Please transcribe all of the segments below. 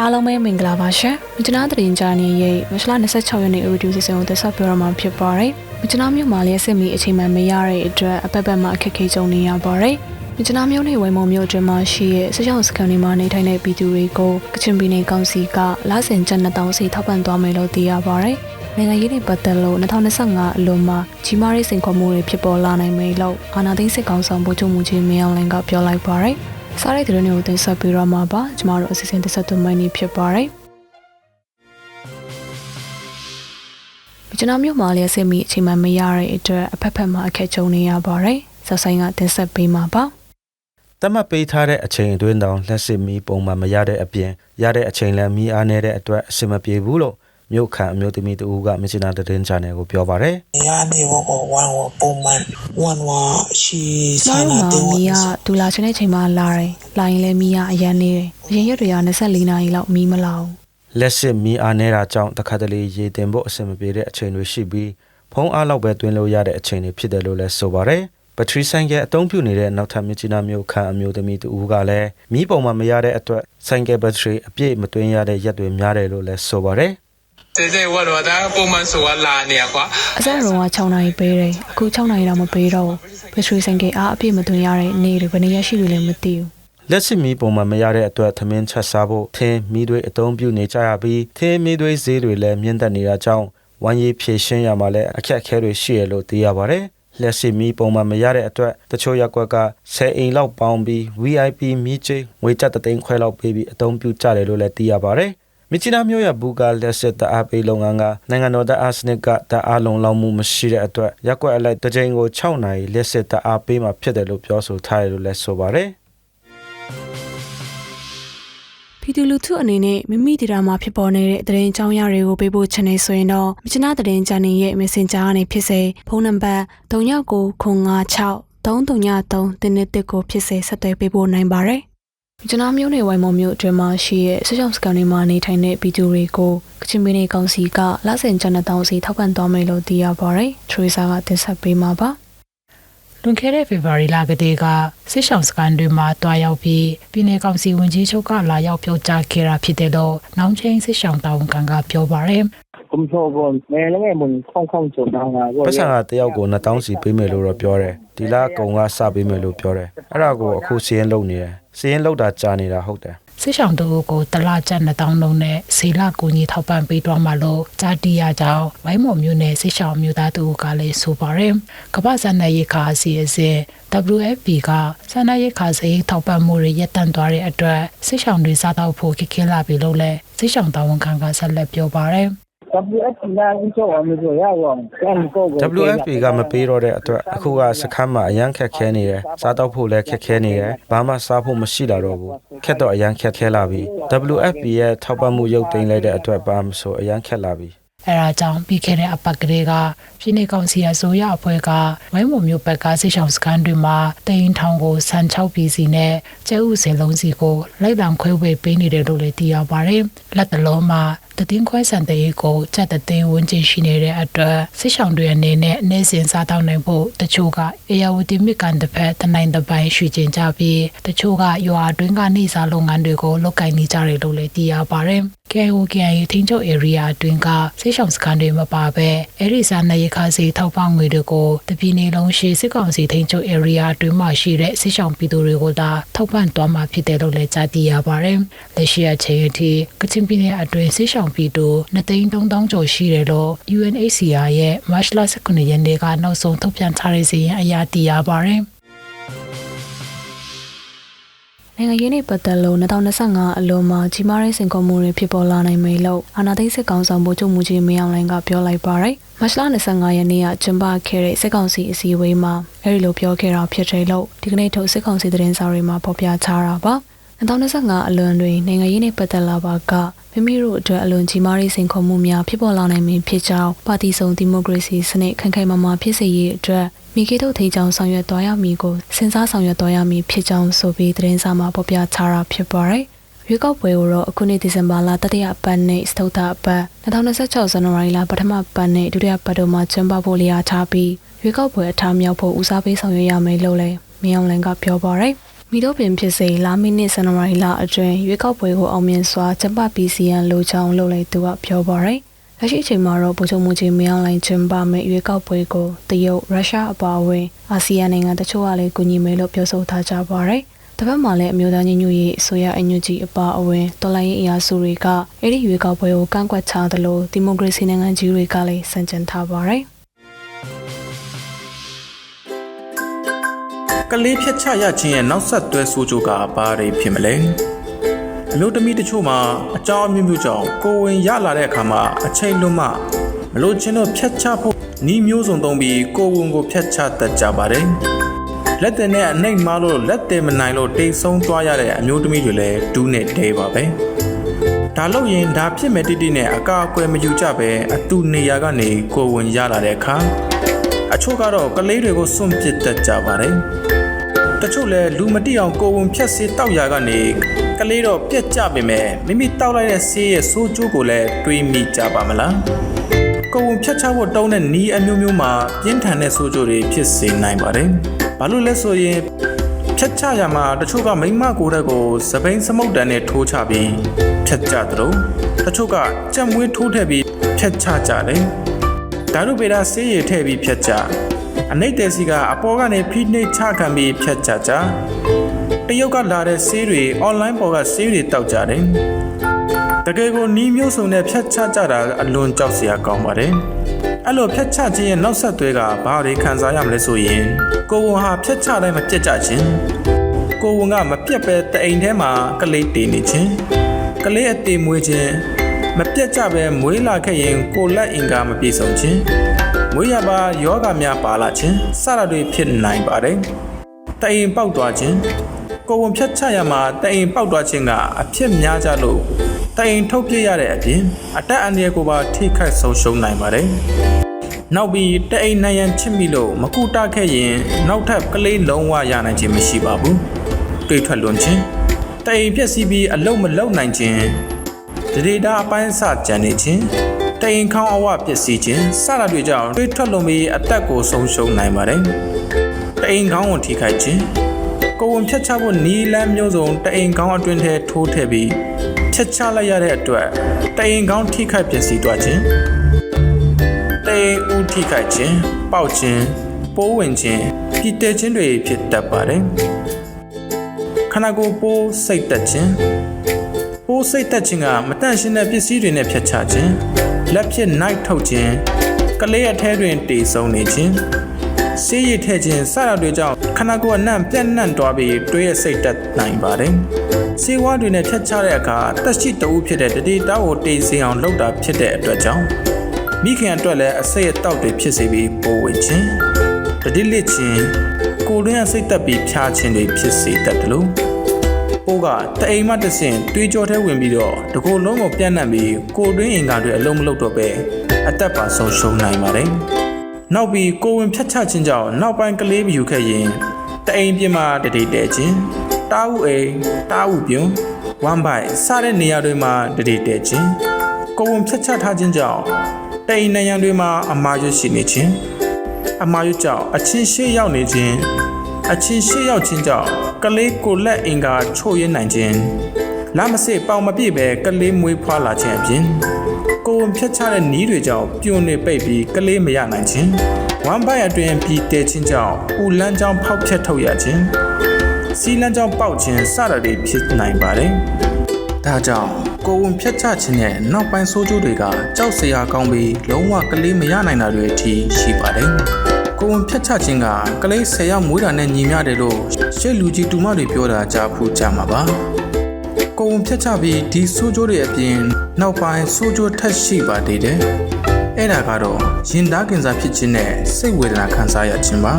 အားလုံးပဲမင်္ဂလာပါရှင်။မကျွန်တော်တင်ကြနေရဲ့မတ်လ26ရက်နေ့ Radio စီစဉ်ကိုသက်ဆက်ပြောရမှာဖြစ်ပါတယ်။မကျွန်တော်မြို့မှာလည်းစစ်မီအချိန်မှမရတဲ့အတွက်အပတ်ပတ်မှာအခက်အခဲကြုံနေရပါတယ်။မကျွန်တော်မြို့နယ်ဝိုင်မော်မြို့အတွင်းမှာရှိတဲ့စစ်ဆောင်စခန်းတွေမှာနေထိုင်တဲ့ပြည်သူတွေကိုကချင်ပြည်နယ်ကောင်စီကလာဆင်ကျပ်2000စီထောက်ပံ့သွားမယ်လို့သိရပါတယ်။နိုင်ငံရေးနဲ့ပတ်သက်လို့2025အလွန်မှာကြီးမားတဲ့စိန်ခေါ်မှုတွေဖြစ်ပေါ်လာနိုင်မယ်လို့အာဏာသိမ်းစစ်ကောင်ဆောင်ဗိုလ်ချုပ်မှုကြီးမင်းအောင်လှိုင်ကပြောလိုက်ပါတယ်။ စားတဲ့တဲ့တွေကိုတင်ဆက်ပေးရမှာပါကျမတို့အစီအစဉ်တင်ဆက်သွင်းနေဖြစ်ပါတယ်ကျွန်တော်မြို့မှာလည်းဆင်မီအချိန်မှမရတဲ့အတွက်အဖက်ဖက်မှာအခက်ကြုံနေရပါတယ်။ဆောက်ဆိုင်ကတင်ဆက်ပေးမှာပါတတ်မှတ်ပေးထားတဲ့အချိန်အတွင်းတောင်လက်စစ်မီပုံမှန်မရတဲ့အပြင်ရတဲ့အချိန်လည်းမီအားနေတဲ့အတွက်အဆင်မပြေဘူးလို့ မြို့ခံအမျိုးသမီးတဦးကမြချနာတရင်ချန်နယ်ကိုပြောပါတယ်ရနေဘောကဝမ်ဝပုံမှန်ဝမ်ဝရှိ။ဆိုင်ကျွန်နာတော်တဲ့ဝမီမ်ကဒူလာချင်းတဲ့ချိန်မှာလာတယ်။လာရင်လည်းမီကအရန်နေတယ်။အရင်ရက်တွေက24နာရီလောက်မီမလာဘူးလက်စစ်မီအားနေတာကြောင့်တခါတလေရေတင်ဖို့အဆင်မပြေတဲ့အချိန်တွေရှိပြီးဖုံးအားလောက်ပဲတွင်းလို့ရတဲ့အချိန်တွေဖြစ်တယ်လို့လည်းဆိုပါတယ်ဘက်ထရီဆိုင်ကယ်အသုံးပြုနေတဲ့နောက်ထပ်မြချနာမြို့ခံအမျိုးသမီးတဦးကလည်းမီးပုံမှန်မရတဲ့အတွက်ဆိုင်ကယ်ဘက်ထရီအပြည့်မတွင်းရတဲ့ရက်တွေများတယ်လို့လည်းဆိုပါတယ် တဲ့တဲ့ဝတ်တော့ဒါပုံမှန်ဆိုလာနေရကွာအစရုံက6နိုင်ပေးတယ်အခု6နိုင်တော့မပေးတော့ဘူးပရွှေစံကေအားအပြည့်မသွင်းရတဲ့နေ့တွေဘယ်နေရရှိပြီလဲမသိဘူးလက်ရှိမီပုံမှန်မရတဲ့အတွက်သမင်းချက်စားဖို့ထင်းမီးတွေအသုံးပြုနေကြရပြီးထင်းမီးတွေဈေးတွေလည်းမြင့်တက်နေတာကြောင့်ဝမ်းရည်ဖြည့်ရှင်းရမှာလည်းအခက်အခဲတွေရှိရလို့သိရပါတယ်။လက်ရှိမီပုံမှန်မရတဲ့အတွက်တချို့ရက်ကွက်က10အိမ်လောက်ပေါင်းပြီး VIP မီးကျိငွေကျပ်တသိန်းခွဲလောက်ပေးပြီးအသုံးပြုကြတယ်လို့လည်းသိရပါတယ်။ မြချီနာမျိုးရဘူကလက်စစ်တအားပေးလုပ်ငန်းကနိုင်ငံတော်တပ်အားစနစ်ကတအားလုံလောက်မှုမရှိတဲ့အတွက်ရက်ကွက်အလိုက်တစ်ချိန်ကို6နိုင်လက်စစ်တအားပေးမှဖြစ်တယ်လို့ပြောဆိုထားတယ်လို့လည်းဆိုပါတယ်။ပြည်သူလူထုအနေနဲ့မိမိဒေတာမှာဖြစ်ပေါ်နေတဲ့သတင်းအကြောင်းအရာတွေကိုပေးပို့ချင်နေဆိုရင်တော့မြချနာသတင်းချန်နယ်ရဲ့ Messenger ကနေဖြစ်စေဖုန်းနံပါတ်39956333တင်းကိုဖြစ်စေဆက်သွယ်ပေးပို့နိုင်ပါတယ်။ ကျွန်တော်မျိုးနယ်ဝိုင်မော်မျိုးအတွင်းမှာရှိတဲ့ဆရာစကန်တွေမှာနေထိုင်တဲ့ပြည်သူတွေကိုကချင်ပြည်နယ်ကောင်စီကလဆင်ကျန်တဲ့တောင်းစီထောက်ခံသွားမယ်လို့သိရပါတယ်။ထရီဆာကတင်ဆက်ပေးမှာပါ။လွန်ခဲ့တဲ့ဖေဖော်ဝါရီလကတည်းကစစ်ဆောင်စကန်တွေမှာတွားရောက်ပြီးပြည်내ကောင်စီဝန်ကြီးချုပ်ကလာရောက်ပြောကြားခဲ့တာဖြစ်တယ်လို့နောင်ချင်းစစ်ဆောင်တာဝန်ခံကပြောပါရယ်ကွန်ထရိုဘွန်မဲလည်းမွန်ခေါင်းခေါင်းချုံတော့ငါကိုပတ်စံကတယောက်ကို2000စီပေးမယ်လို့တော့ပြောတယ်ဒီလကုံကစပေးမယ်လို့ပြောတယ်အဲ့ဒါကိုအခုစီးရင်လုပ်နေတယ် စီရင်လုပ်တာကြာနေတာဟုတ်တယ်စစ်ဆောင်တူကိုတလကျပ်2000လုံးနဲ့ဆေလကူညီထောက်ပံ့ပေးတော့မှလို့ကြားတီးရကြောင်းဝိုင်းမော်မျိုးနဲ့စစ်ဆောင်မျိုးသားတူကလည်းဆိုပါရယ်ကမ္ဘာ့ဇာတ်ရေးခါအစီအစဉ် WFP ကဇာတ်ရေးခါစရိတ်ထောက်ပံ့မှုတွေရပ်တန့်သွားတဲ့အတွက်စစ်ဆောင်တွေစားတော့ဖို့ခက်ခဲလာပြီလို့လည်းစစ်ဆောင်တာဝန်ခံကဆက်လက်ပြောပါရယ် WF နာဦးကျော်အောင်လို့ရအောင်ကံကိုကို WFP ကမပေးတော့တဲ့အတွက်အခုကစခန်းမှာအရန်ခက်ခဲနေတယ်စားတော့ဖို့လည်းခက်ခဲနေတယ်ဘာမှစားဖို့မရှိတာတော့ဘူးခက်တော့အရန်ခက်ခဲလာပြီ WFP ရဲ့ထောက်ပံ့မှုရုပ်သိမ်းလိုက်တဲ့အတွက်ဘာမှမဆိုအရန်ခက်လာပြီ အဲဒါကြောင့်ပြီးခဲ့တဲ့အပတ်ကလေးကပြည်내ကောင်စီအစိုးရအဖွဲ့ကဝိုင်းမုံမျိုးဘက်ကစစ်ဆောင်စခန်းတွေမှာတိန်ထောင်ကိုဆန်6ပြည်စီနဲ့ကျဲဥစင်လုံးစီကိုလိုက်တံခွဲဝေပေးနေတယ်လို့လည်းသိရပါတယ်။လက်တလုံးမှာတည်င်းခွဲဆန်တဲ့ရေကိုစက်တဲ့င်းဝန်းကျင်ရှိနေတဲ့အတွက်စစ်ဆောင်တွေအနေနဲ့အနေစဉ်စားတောင်းနိုင်ဖို့တချို့ကအေယာဝတီမြစ်ကန်တစ်ဖက်တနိုင်တစ်ပိုင်းရွှေကျင်ကြပြီးတချို့ကရွာအတွင်းကနေစားလုပ်ငန်းတွေကိုလုပ်ကိုင်နေကြတယ်လို့လည်းသိရပါတယ်။ KOKI ထိန်းချုပ် area အတွင်းကစစ်ဆောင်စခန်းတွေမပါဘဲအဲ့ဒီစားနေရခါစီထောက်ပံ့ငွေတွေကိုတပြည်နေလုံးရှိစစ်ကောင်စီထိန်းချုပ် area အတွင်းမှာရှိတဲ့စစ်ဆောင်ပြည်သူတွေကိုသာထောက်ပံ့သွားမှာဖြစ်တယ်လို့လည်းကြားသိရပါတယ်။လက်ရှိအချိန်အထိကချင်ပြည်နယ်အတွင်းစစ်ဆောင်ပြည်သူ2,300ကျော်ရှိတယ်လို့ UNHCR ရဲ့ March 19ရက်နေ့ကနောက်ဆုံးထုတ်ပြန်ထားတဲ့စီရင်အရာသိရပါတယ်။ နိုင်ငံရေးနဲ့ပတ်သက်လို့2025အလွန်မှာကြီးမားတဲ့စင်ကုန်မှုတွေဖြစ်ပေါ်လာနိုင်မယ်လို့အာဏာသိမ်းစစ်ကောင်ဆောင်ဗိုလ်ချုပ်မှုကြီးမင်းအောင်လှိုင်ကပြောလိုက်ပါတယ်။မတ်လ25ရက်နေ့ကကျင်းပခဲ့တဲ့စစ်ကောင်စီအစည်းအဝေးမှာအဲဒီလိုပြောခဲ့တာဖြစ်တယ်လို့ဒီကနေ့ထုတ်စစ်ကောင်စီသတင်းစာတွေမှာဖော်ပြထားတာပါ။ 2025အလွန်တွင်နိုင်ငံရေးနဲ့ပတ်သက်လာပါကမိမိတို့အတွက်အလွန်ကြီးမားတဲ့စိန်ခေါ်မှုများဖြစ်ပေါ်လာနိုင်မည်ဖြစ်ကြောင်းပါတီစုံဒီမိုကရေစီစနစ်ခိုင်ခိုင်မာမာဖြစ်စေရေးအတွက်မိကေထုတ်ထိန်ချောင်းဆောင်ရွက်သွားရမည်ကိုစဉ်းစားဆောင်ရွက်သွားရမည်ဖြစ်ကြောင်းဆိုပြီးသတင်းစာမှာဖော်ပြထားတာဖြစ်ပါတယ်။ရွေးကောက်ပွဲကိုတော့အခုနှစ်ဒီဇင်ဘာလတတိယပတ်နဲ့စတုတ္ထပတ်2026ဇန်နဝါရီလပထမပတ်နဲ့ဒုတိယပတ်တို့မှာကျင်းပဖို့လျာထားပြီးရွေးကောက်ပွဲအထားမြောက်ဖို့ဦးစားပေးဆောင်ရွက်ရမယ်လို့လည်းမင်းအောင်လန်ကပြောပါရယ် မိတို့ပင်ဖြစ်စေလာမိနစ်ဇန်နဝါရီလအတွင်းရွေးကောက်ပွဲကိုအောင်မြင်စွာကျင်းပပြီးစီရန်လိုချောင်းလုပ်လိုက်သူကပြောပါရယ်လက်ရှိအချိန်မှာတော့ဗိုလ်ချုပ်မှုကြီးမင်းအောင်လှိုင်ကျင်းပမဲ့ရွေးကောက်ပွဲကိုတရုတ်ရုရှားအပါအဝင်အာဆီယံနိုင်ငံတချို့ကလည်းကူညီမယ်လို့ပြောဆိုထားကြပါရယ်တစ်ဖက်မှာလည်းအမျိုးသားညီညွတ်ရေးအစိုးရအညွတ်ကြီးအပါအဝင်တော်လိုင်းရေးအရာစုတွေကအဲ့ဒီရွေးကောက်ပွဲကိုကန့်ကွက်ချသလိုဒီမိုကရေစီနိုင်ငံကြီးတွေကလည်းစံကျင်ထားပါရယ် ကလေးဖြတ်ချရခြင်းရဲ့နောက်ဆက်တွဲဆိုးကျိုးကဘာတွေဖြစ်မလဲအမျိုးသမီးတချို့မှာအကြောင်းအမျိုးမျိုးကြောင့်ကိုယ်ဝင်ရလာတဲ့အခါမှာအချိန်လွန်မှမလို့ချင်းတို့ဖြတ်ချဖို့ဤမျိုးစုံသုံးပြီးကိုယ်ဝင်ကိုဖြတ်ချတတ်ကြပါတယ်လက်တင်နဲ့အနှိမ်မားလို့လက်တင်မနိုင်လို့တိတ်ဆုံးသွားရတဲ့အမျိုးသမီးတွေလည်းဒူးနဲ့တဲပါပဲဒါလို့ရင်ဒါဖြစ်မဲ့တိတိနဲ့အကာအကွယ်မယူကြပဲအတူနေရာကနေကိုယ်ဝင်ရလာတဲ့အခါအချို့ကတော့ကလေးတွေကိုစွန့်ပစ်တတ်ကြပါတယ် တချို့လဲလူမတိအောင်ကိုယ်ဝန်ဖြတ်စေးတောက်ရာကနေကလေးတော့ပြက်ကြပေမဲ့မိမိတောက်လိုက်တဲ့ဆေးရဲ့ဆိုးကျိုးကိုလည်းတွေးမိကြပါမလားကိုယ်ဝန်ဖြတ်ချဖို့တောင်းတဲ့နီးအမျိုးမျိုးမှာပြင်းထန်တဲ့ဆိုးကျိုးတွေဖြစ်စေနိုင်ပါတယ်ဘာလို့လဲဆိုရင်ဖြတ်ချရမှာတချို့ကမိမကိုယ်တက်ကိုစပိန်စမုတ်တန်နဲ့ထိုးချပြီးဖြတ်ကြသလိုတချို့ကကြက်မွေးထိုးထည့်ပြီးဖြတ်ချကြတယ်ဒါတို့ပေတာဆေးရည်ထည့်ပြီးဖြတ်ကြ အနိတ်တဲ့စီကအပေါ်ကနေဖိနှိပ်ချခံပြီးဖြတ်ချကြတရုတ်ကလာတဲ့ဆေးတွေအွန်လိုင်းပေါ်ကဆေးတွေတောက်ကြတယ်တကယ်ကိုနီးမျိုးစုံနဲ့ဖြတ်ချကြတာအလွန်ကြောက်စရာကောင်းပါတယ်အဲ့လိုဖြတ်ချခြင်းရဲ့နောက်ဆက်တွဲကဘာတွေခံစားရမလဲဆိုရင်ကိုဝန်ဟာဖြတ်ချတိုင်းမပြတ်ကြခြင်းကိုဝန်ကမပြတ်ပဲတအိမ်ထဲမှာကလေးတည်နေခြင်းကလေးအသေးမွေးခြင်းမပြတ်ကြပဲမွေးလာခဲ့ရင်ကိုလက်အင်္ကာမပြေဆုံးခြင်း မွေးရပါယောဂများပါလာခြင်းစရတွေဖြစ်နိုင်ပါတယ်။တအိမ်ပေါက်သွားခြင်းကိုယ်ဝန်ဖြတ်ချရမှာတအိမ်ပေါက်သွားခြင်းကအဖြစ်များကြလို့တအိမ်ထုတ်ပြရတဲ့အပြင်အတက်အန္တရာယ်ကိုပါထိခိုက်ဆုံးရှုံးနိုင်ပါတယ်။နောက်ပြီးတအိမ်နိုင်ရန်ချစ်မိလို့မကူတခဲ့ရင်နောက်ထပ်ကလေးလုံးဝရနိုင်ခြင်းမရှိပါဘူး။တွေးထွက်လွန်ခြင်းတအိမ်ပြက်စီးပြီးအလုံးမလုံးနိုင်ခြင်းဒေတာအပိုင်းအစကြံနေခြင်း တိမ်ခေါင်းအဝပျက်စီးခြင်းစတာတွေကြောင့်တွေးထွက်လွန်ပြီးအသက်ကိုဆုံးရှုံးနိုင်ပါတယ်။တိမ်ခေါင်းကိုထိခိုက်ခြင်းကိုယ်ဝန်ဖြတ်ချဖို့နီလန်းမျိုးစုံတိမ်ခေါင်းအတွင်းထဲထိုးထည့်ပြီးဖြတ်ချလိုက်ရတဲ့အတွက်တိမ်ခေါင်းထိခိုက်ပျက်စီးသွားခြင်းတိမ်ဦးထိခိုက်ခြင်းပေါက်ခြင်းပိုးဝင်ခြင်းပြည်တဲခြင်းတွေဖြစ်တတ်ပါတယ်။ခန္ဓာကိုယ်ပိုးစိတ်တက်ခြင်းပိုးစိတ်သက်ခြင်းကမတန့်ရှင်းတဲ့ပစ္စည်းတွေနဲ့ဖျက်ချခြင်း လက်ဖြစ်နိုင်ထုတ်ခြင်းကလေးအထဲတွင်တေဆုံးနေခြင်းဆေးရည်ထည့်ခြင်းစတာတွေကြောင့်ခန္ဓာကိုယ်အနှံ့ပြန့်နှံ့သွားပြီးတွေးရစိတ်တက်နိုင်ပါတယ်ဆေးဝါးတွေနဲ့ဖျက်ချတဲ့အခါတက်ရှိတဦးဖြစ်တဲ့တတိတောက်ကိုတေးစင်အောင်လုပ်တာဖြစ်တဲ့အတွက်ကြောင့်မိခင်အတွက်လည်းအစိတ်အတောက်တွေဖြစ်စေပြီးပိုးဝင်ခြင်းတတိလစ်ခြင်းကိုယ်တွင်းအစိတ်တက်ပြီးဖြားခြင်းတွေဖြစ်စေတတ်တယ်လို့။ ပိုးကတအိမ်မှတစ်ဆင့်တွေးကြောထဲဝင်ပြီးတော့တကိုယ်လုံးကိုပြန့်နှံ့ပြီးကိုယ်တွင်းအင်္ဂါတွေအလုံးမလုံးတော့ပဲအသက်ပါဆုံးရှုံးနိုင်ပါတယ်။နောက်ပြီးကိုယ်ဝင်ဖြတ်ချခြင်းကြောင့်နောက်ပိုင်းကလေးမယူခဲ့ရင်တအိမ်ပြမတတိတဲခြင်းတားဥအိမ်တားဥပြုံဝမ်ဘိုင်စတဲ့နေရာတွေမှာတတိတဲခြင်းကိုယ်ဝင်ဖြတ်ချထားခြင်းကြောင့်တအိမ်နေရန်တွေမှာအမာရွရှိနေခြင်းအမာရွကြောင့်အချင်းရှေ့ရောက်နေခြင်းအချင်းရှေ့ရောက်ခြင်းကြောင့် ကလေးကိုလက်အင်္ဂါချို့ရင်းနိုင်ခြင်းလမ်းမစစ်ပေါင်မပြည့်ပဲကလေးမွေးဖွားလာခြင်းအပြင်ကိုယ်ဝန်ဖြတ်ချတဲ့နီးတွေကြောင့်ပြွန်နေပိတ်ပြီးကလေးမရနိုင်ခြင်းဝမ်ဘိုင်အတွင်ပြီးတဲခြင်းကြောင့်ဥလန်းကြောင့်ဖောက်ဖြတ်ထုတ်ရခြင်းစီလန်းကြောင့်ပေါက်ခြင်းစတာတွေဖြစ်နိုင်ပါတယ်ဒါကြောင့်ကိုယ်ဝန်ဖြတ်ချခြင်းနဲ့နောက်ပိုင်းဆိုးကျိုးတွေကကြောက်စရာကောင်းပြီးလုံးဝကလေးမရနိုင်တာတွေအထိရှိပါတယ်ကိုဝန်ဖြတ်ချခြင်းကကလေး၁၀ယောက်မွေးတာနဲ့ညီမျှတယ်လို့ ရှေ့လူကြီးတူမတွေပြောတာကြားဖူးကြမှာပါကိုဝန်ဖြတ်ချပြီးဒီဆိုးကျိုးတွေအပြင်နောက်ပိုင်းဆိုးကျိုးထပ်ရှိပါသေးတယ်အဲ့ဒါကတော့ရင်သားကင်စားဖြစ်ခြင်းနဲ့စိတ်ဝေဒနာခံစားရခြင်းပါ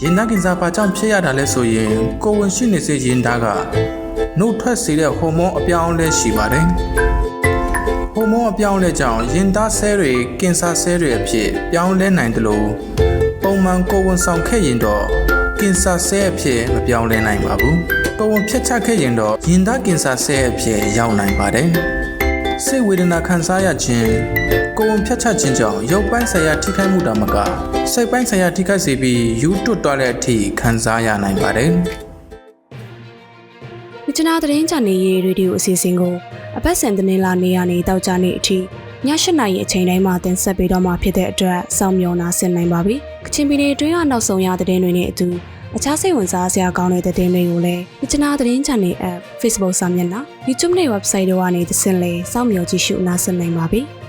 ရင်သားကင်စားဘာကြောင့်ဖြစ်ရတာလဲဆိုရင်ကိုဝန်ရှိနေစေရင်သားကနှုတ်ထွက်စေတဲ့ဟော်မုန်းအပြောင်းအလဲရှိပါတယ်ဟိုမုန်းအပြောင်းအလဲကြောင့်ရင်သားဆဲတွေကင်ဆာဆဲတွေအဖြစ်ပြောင်းလဲနိုင်တယ်လို့ပုံမှန်ကိုယ်ဝန်ဆောင်ခဲ့ရင်တော့ ကင်ဆာဆဲအဖြစ်မပြောင်းလဲနိုင်ပါဘူးကိုယ်ဝန်ဖြတ်ချခဲ့ရင်တော့ရင်သားကင်ဆာဆဲအဖြစ်ရောက်နိုင်ပါတယ်စိတ်ဝေဒနာခံစားရခြင်းကိုယ်ဝန်ဖြတ်ချခြင်းကြောင့်ရုပ်ပိုင်းဆိုင်ရာထိခိုက်မှုတောင်မကစိတ်ပိုင်းဆိုင်ရာထိခိုက်စေပြီးယူတွတ်သွားတဲ့အထိခံစားရနိုင်ပါတယ်မြချနာသတင်းချန်နယ်ရေးရေဒီယိုအစီအစဉ်ကိုအပတ်စဉ်သတင်းလာနေရနေတောက်ကြနေအထိည၈နာရီအချိန်တိုင်းမှာတင်ဆက်ပေးတော့မှာဖြစ်တဲ့အတွက်စောင့်မျှော်နာဆင်နိုင်ပါပြီ။ ကချင်ပြည်နယ်အတွင်းကနောက်ဆုံးရသတင်းတွေနဲ့အတူအခြားစိတ်ဝင်စားစရာကောင်းတဲ့သတင်းတွေကိုလည်းမြချနာသတင်းချန်နယ် app Facebook စာမျက်နှာ YouTube နဲ့ website တို့ကနေသင်လေစောင့်မျှော်ကြည့်ရှုနားဆင်နိုင်ပါပြီ။